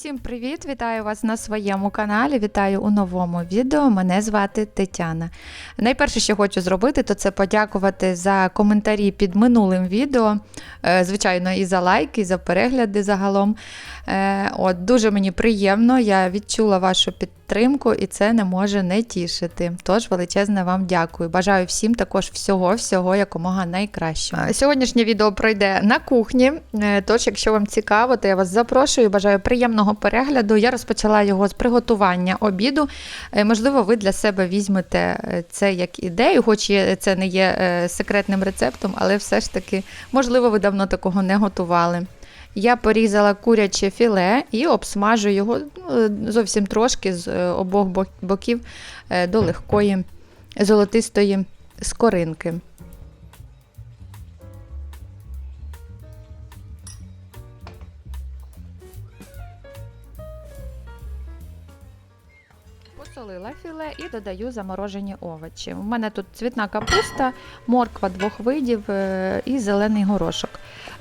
Усім привіт! Вітаю вас на своєму каналі. Вітаю у новому відео. Мене звати Тетяна. Найперше, що хочу зробити, то це подякувати за коментарі під минулим відео. Е, Звичайно, і за лайки, і за перегляди загалом. Е, От, дуже мені приємно, я відчула вашу підтримку, і це не може не тішити. Тож величезне вам дякую. Бажаю всім також всього-всього якомога найкращого. Сьогоднішнє відео пройде на кухні. е, Тож, якщо вам цікаво, то я вас запрошую. Бажаю приємного перегляду. Я розпочала його з приготування обіду. Можливо, ви для себе візьмете це як ідею, хоч це не є секретним рецептом, але все ж таки, можливо, ви давно такого не готували. Я порізала куряче філе і обсмажу його ну, зовсім трошки з е, обох боків е, до легкої золотистої скоринки. Філе і додаю заморожені овочі. У мене тут цвітна капуста, морква двох видів е, і зелений горошок.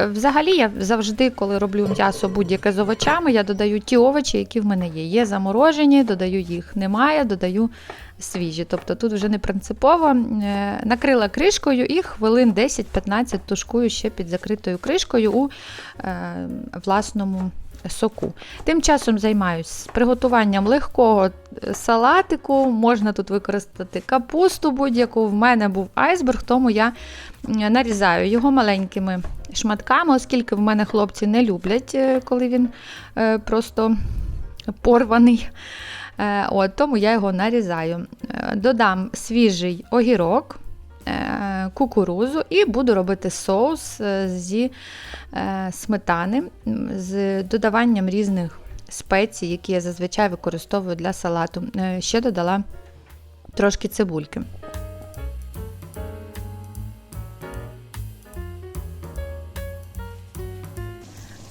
Е, Взагалі, я завжди, коли роблю м'ясо будь-яке з овочами, я додаю ті овочі, які в мене є. Є заморожені, додаю їх. Немає, додаю свіжі. Тобто тут вже не принципово. Е, Накрила кришкою і хвилин 10-15 тушкую ще під закритою кришкою у власному соку. Тим часом займаюся приготуванням легкого е, салатику. Можна тут використати капусту будь-яку. В мене був айсберг, тому я нарізаю його маленькими шматками, оскільки в мене хлопці не люблять, е, коли він е, просто порваний. От, тому я його нарізаю. Додам свіжий огірок, кукурузу і буду робити соус е, зі е, сметани з додаванням різних спецій, які я зазвичай використовую для салату. Е, Ще додала трошки цибульки.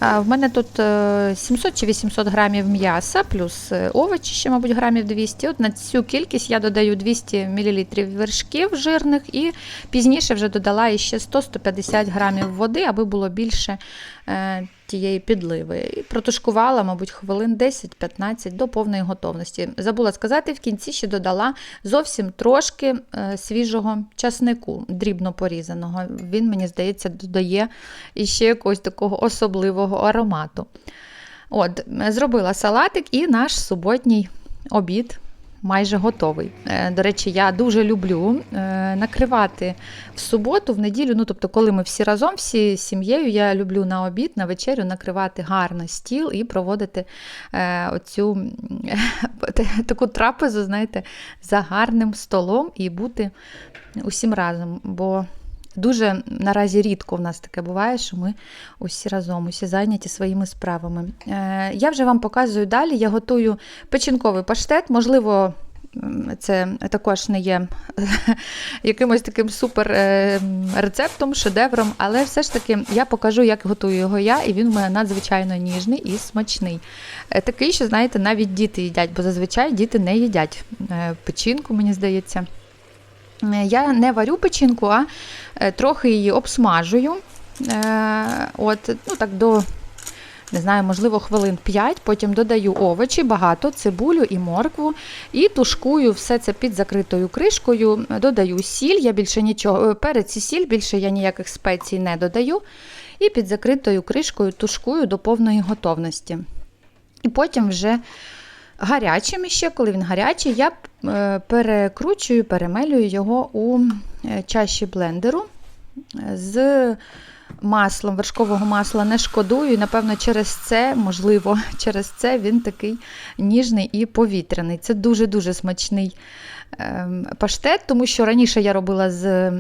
В мене тут е, 700 чи 800 грамів м'яса, плюс е, овочі, ще, мабуть, грамів 200. От на цю кількість я додаю 200 мл вершків жирних і пізніше вже додала іще 100-150 грамів води, аби було більше е, тієї підливи. І протушкувала, мабуть, хвилин 10-15 до повної готовності. Забула сказати, в кінці ще додала зовсім трошки е, свіжого часнику, дрібно порізаного. Він, мені здається, додає іще якогось такого особливого аромату. От, е, зробила салатик і наш суботній обід майже готовий. Е, До речі, я дуже люблю е, накривати в суботу, в неділю. Ну, тобто, коли ми всі разом, всі з сім'єю, я люблю на обід, на вечерю накривати гарно стіл і проводити е, оцю таку трапезу, знаєте, за гарним столом і бути усім разом. Бо Дуже наразі рідко в нас таке буває, що ми усі разом, усі зайняті своїми справами. Е, я вже вам показую далі. Я готую печінковий паштет. Можливо, це також не є якимось таким супер е, рецептом, шедевром, але все ж таки я покажу, як готую його я, і він у мене надзвичайно ніжний і смачний. Е, Такий, що, знаєте, навіть діти їдять, бо зазвичай діти не їдять печінку, мені здається. Е, Я не варю печінку, а е, трохи її обсмажую. Е, От, ну так до, не знаю, можливо, хвилин 5, потім додаю овочі, багато, цибулю і моркву, і тушкую все це під закритою кришкою, додаю сіль, я більше нічого, перець і сіль, більше я ніяких спецій не додаю. І під закритою кришкою тушкую до повної готовності. І потім вже гарячим ще, коли він гарячий, я е, перекручую, перемелюю його у е, чаші блендеру е, з маслом, вершкового масла не шкодую. І, напевно, через це, можливо, через це він такий ніжний і повітряний. Це дуже-дуже смачний ем, паштет, тому що раніше я робила з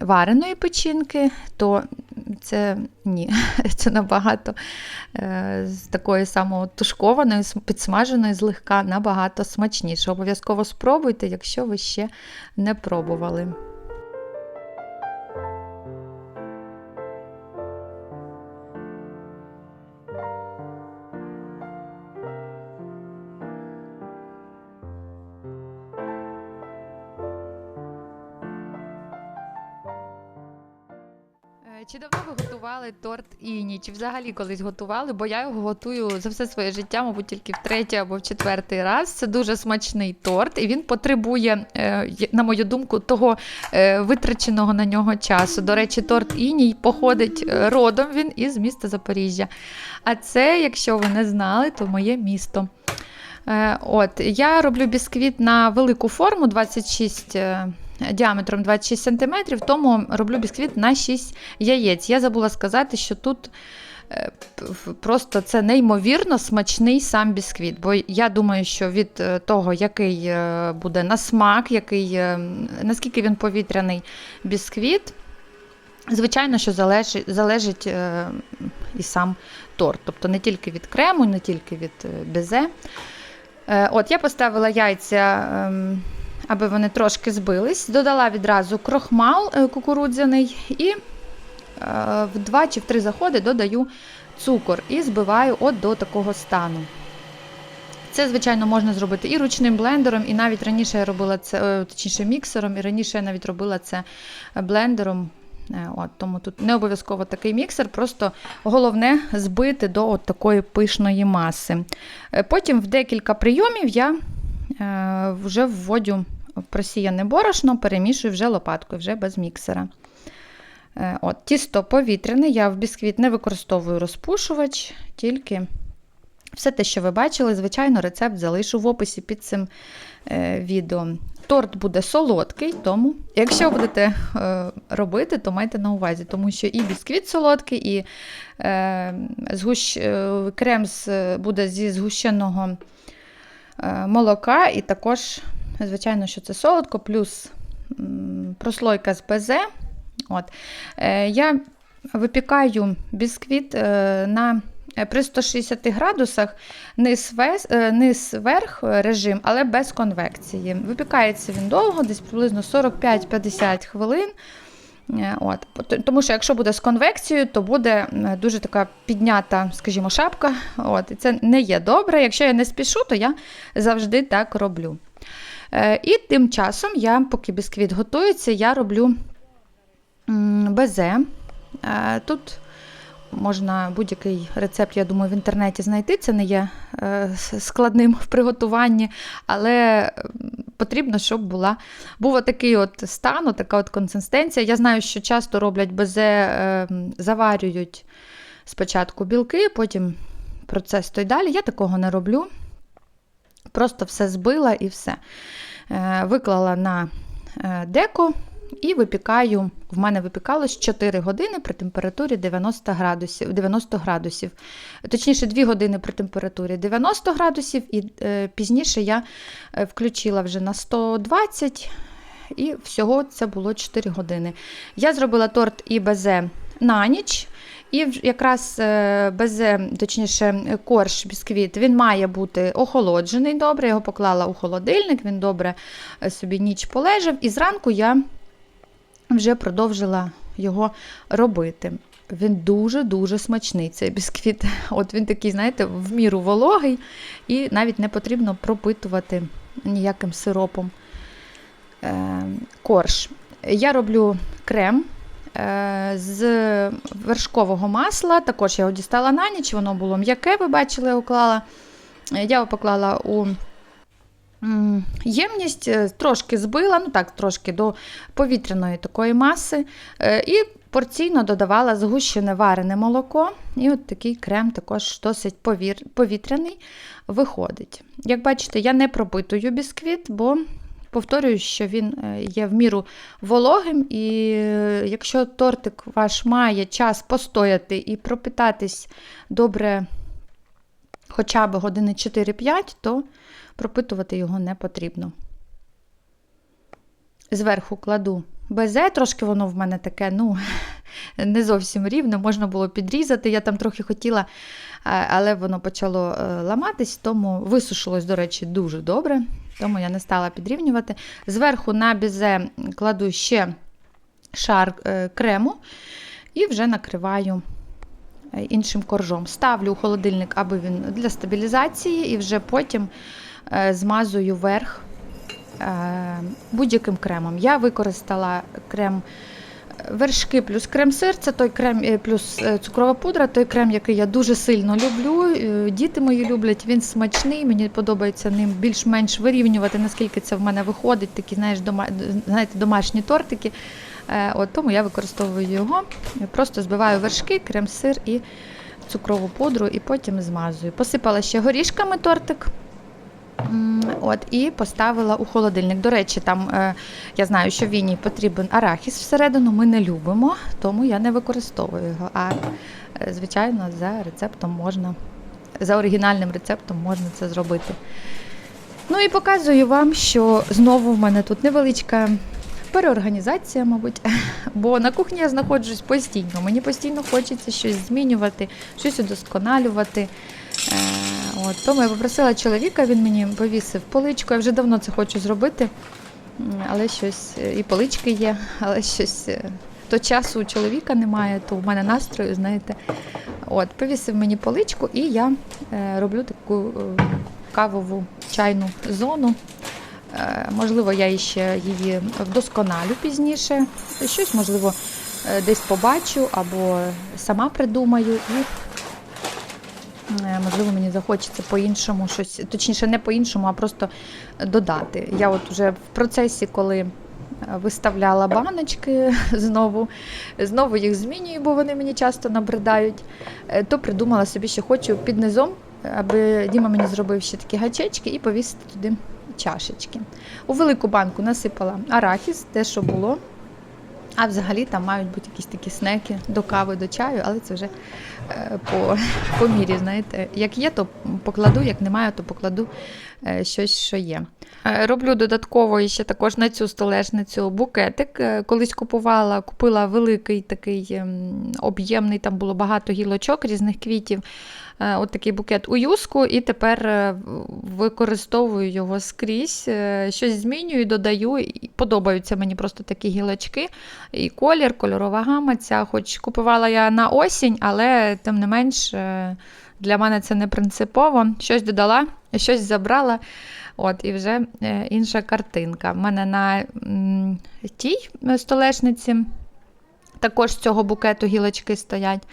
вареної печінки, то це ні, це набагато е, з такої самотушкованої, підсмаженої злегка, набагато смачніше. Обов'язково спробуйте, якщо ви ще не пробували. Чи давно ви готували торт Іні? Чи взагалі колись готували? Бо я його готую за все своє життя, мабуть, тільки в третій або в четвертий раз. Це дуже смачний торт, і він потребує, е, на мою думку, того е, витраченого на нього часу. До речі, торт Іній походить е, родом він із міста Запоріжжя. А це, якщо ви не знали, то моє місто. От, я роблю бісквіт на велику форму 26 е, діаметром 26 см, тому роблю бісквіт на 6 яєць. Я забула сказати, що тут е, просто це неймовірно смачний сам бісквіт. Бо я думаю, що від е, того, який е, буде на смак, який, наскільки він повітряний бісквіт, звичайно, що залежить, залежить і сам торт. Тобто не тільки від крему, не тільки від безе. От, я поставила яйця, ем, аби вони трошки збились. Додала відразу крохмал е, кукурудзяний і е, в два чи в три заходи додаю цукор і збиваю от до такого стану. Це, звичайно, можна зробити і ручним блендером, і навіть раніше я робила це, е, точніше, міксером, і раніше я навіть робила це блендером. От, тому тут не обов'язково такий міксер, просто головне збити до от такої пишної маси. Потім в декілька прийомів я вже вводю просіяне борошно, перемішую вже лопаткою, вже без міксера. Е, От, тісто повітряне, я в бісквіт не використовую розпушувач, тільки все те, що ви бачили, звичайно, рецепт залишу в описі під цим е, відео. Торт буде солодкий, тому якщо будете е, робити, то майте на увазі, тому що і бісквіт солодкий, і е, згущ, е, крем буде зі згущеного е, молока, і також, звичайно, що це солодко, плюс прослойка з безе. От. Е, я випікаю бісквіт е, на е, при 160 градусах низ, е, верх е, режим, але без конвекції. Випікається він довго, десь приблизно 45-50 хвилин. Е, От. Тому що якщо буде з конвекцією, то буде дуже така піднята, скажімо, шапка. От. І це не є добре. Якщо я не спішу, то я завжди так роблю. Е, І тим часом я, поки бісквіт готується, я роблю безе. Е, Тут можна будь-який рецепт, я думаю, в інтернеті знайти. Це не є е, складним в приготуванні, але потрібно, щоб була, був такий от стан, така от консистенція. Я знаю, що часто роблять безе, заварюють спочатку білки, потім процес той далі. Я такого не роблю. Просто все збила і все. Е, Виклала на е, деко і випікаю. В мене випікалось 4 години при температурі 90 градусів. 90 градусів. Точніше, 2 години при температурі 90 градусів, і е, пізніше я е, включила вже на 120, і всього це було 4 години. Я зробила торт і безе на ніч. І якраз е, безе, точніше, корж бісквіт, він має бути охолоджений добре. Я його поклала у холодильник, він добре е, собі ніч полежав. І зранку я вже продовжила його робити. Він дуже-дуже смачний, цей бісквіт. От він такий, знаєте, в міру вологий, і навіть не потрібно пропитувати ніяким сиропом е, корж. Я роблю крем е, з вершкового масла. Також я його дістала на ніч, воно було м'яке, ви бачили, я уклала. Е, Я його поклала у ємність, е, трошки збила, ну так, трошки до повітряної такої маси. е, І порційно додавала згущене варене молоко. І от такий крем також досить повітряний виходить. Як бачите, я не пропитую бісквіт, бо повторюю, що він е, є в міру вологим, і якщо тортик ваш має час постояти і пропитатись добре хоча б години 4-5, то пропитувати його не потрібно. Зверху кладу безе, трошки воно в мене таке, ну, не зовсім рівне, можна було підрізати. Я там трохи хотіла, але воно почало е, ламатись, тому висушилось, до речі, дуже добре, тому я не стала підрівнювати. Зверху на безе кладу ще шар е, крему і вже накриваю е, іншим коржом. Ставлю у холодильник, аби він для стабілізації, і вже потім е, змазую верх е, будь-яким кремом. Я використала крем Вершки плюс крем-сир, це той крем е, плюс е, цукрова пудра, той крем, який я дуже сильно люблю. Е, Діти мої люблять, він смачний, мені подобається ним більш-менш вирівнювати, наскільки це в мене виходить, такі знаєш, дома, знаєте, домашні тортики. Е, От, тому я використовую його. Просто збиваю вершки, крем-сир і цукрову пудру, і потім змазую. Посипала ще горішками тортик. От, і поставила у холодильник. До речі, там е, я знаю, що віні потрібен арахіс всередину. Ми не любимо, тому я не використовую його. А е, звичайно, за рецептом можна, за оригінальним рецептом можна це зробити. Ну і показую вам, що знову в мене тут невеличка переорганізація, мабуть. Бо на кухні я знаходжусь постійно. Мені постійно хочеться щось змінювати, щось удосконалювати. Е, От, тому я попросила чоловіка, він мені повісив поличку. Я вже давно це хочу зробити, але щось е, і полички є, але щось е, то часу у чоловіка немає, то в мене настрою, знаєте. От, повісив мені поличку, і я роблю таку кавову чайну зону. Е, можливо, я іще її вдосконалю пізніше. Щось, можливо, е, десь побачу або сама придумаю і Е, Можливо, мені захочеться по-іншому щось, точніше, не по-іншому, а просто додати. Я от вже в процесі, коли виставляла баночки знову, знову їх змінюю, бо вони мені часто набридають, то придумала собі, що хочу під низом, аби Діма мені зробив ще такі гачечки і повісити туди чашечки. У велику банку насипала арахіс, те, що було. А взагалі там мають бути якісь такі снеки до кави, до чаю, але це вже е, по, по мірі, знаєте. Як є, то покладу, як немає, то покладу е, щось, що є. Е, Роблю додатково ще також на цю столешницю букетик. Е, Колись купувала, купила великий такий ем, об'ємний, там було багато гілочок різних квітів. Е, От такий букет у юску, і тепер використовую його скрізь. Щось змінюю, додаю. і Подобаються мені просто такі гілочки. І колір, кольорова гама ця. Хоч купувала я на осінь, але тим не менш для мене це не принципово. Щось додала, щось забрала. От, і вже е, інша картинка. У мене на тій столешниці також з цього букету гілочки стоять.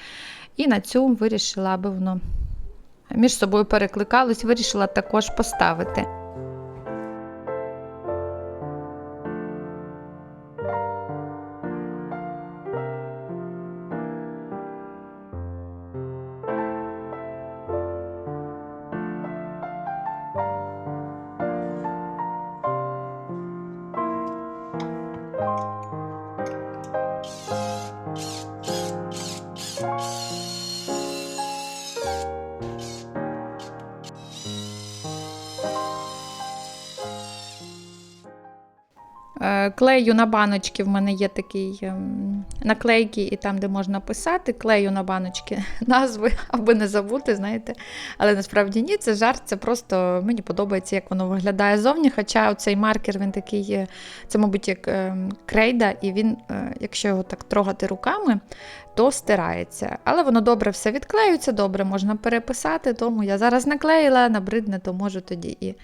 І на цю вирішила, аби воно між собою перекликалось, вирішила також поставити. Клею на баночки в мене є такий ем, наклейки, і там, де можна писати, клею на баночки назви, аби не забути, знаєте. Але насправді ні, це жарт, це просто мені подобається, як воно виглядає зовні. Хоча цей маркер він такий, є, це, мабуть, як ем, крейда, і він, е, якщо його так трогати руками, то стирається. Але воно добре все відклеюється, добре можна переписати, тому я зараз наклеїла, набридне, то можу тоді і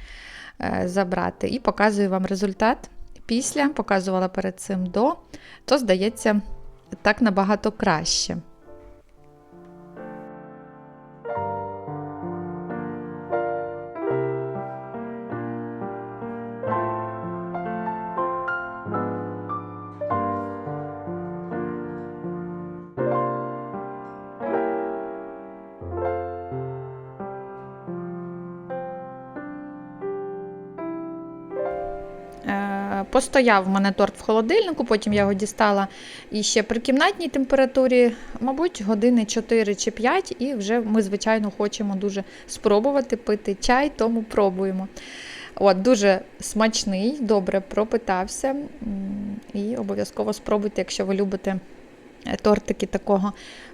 е, забрати. І показую вам результат після, показувала перед цим до, то здається так набагато краще. Постояв в мене торт в холодильнику, потім я його дістала і ще при кімнатній температурі, мабуть, години 4 чи 5, і вже ми, звичайно, хочемо дуже спробувати пити чай, тому пробуємо. От, Дуже смачний, добре пропитався. І обов'язково спробуйте, якщо ви любите е, тортики такого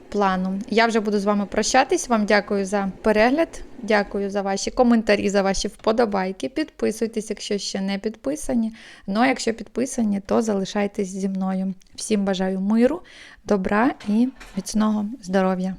плану. Я вже буду з вами прощатись. Вам дякую за перегляд, дякую за ваші коментарі, за ваші вподобайки. Підписуйтесь, якщо ще не підписані. Ну а якщо підписані, то залишайтесь зі мною. Всім бажаю миру, добра і міцного здоров'я!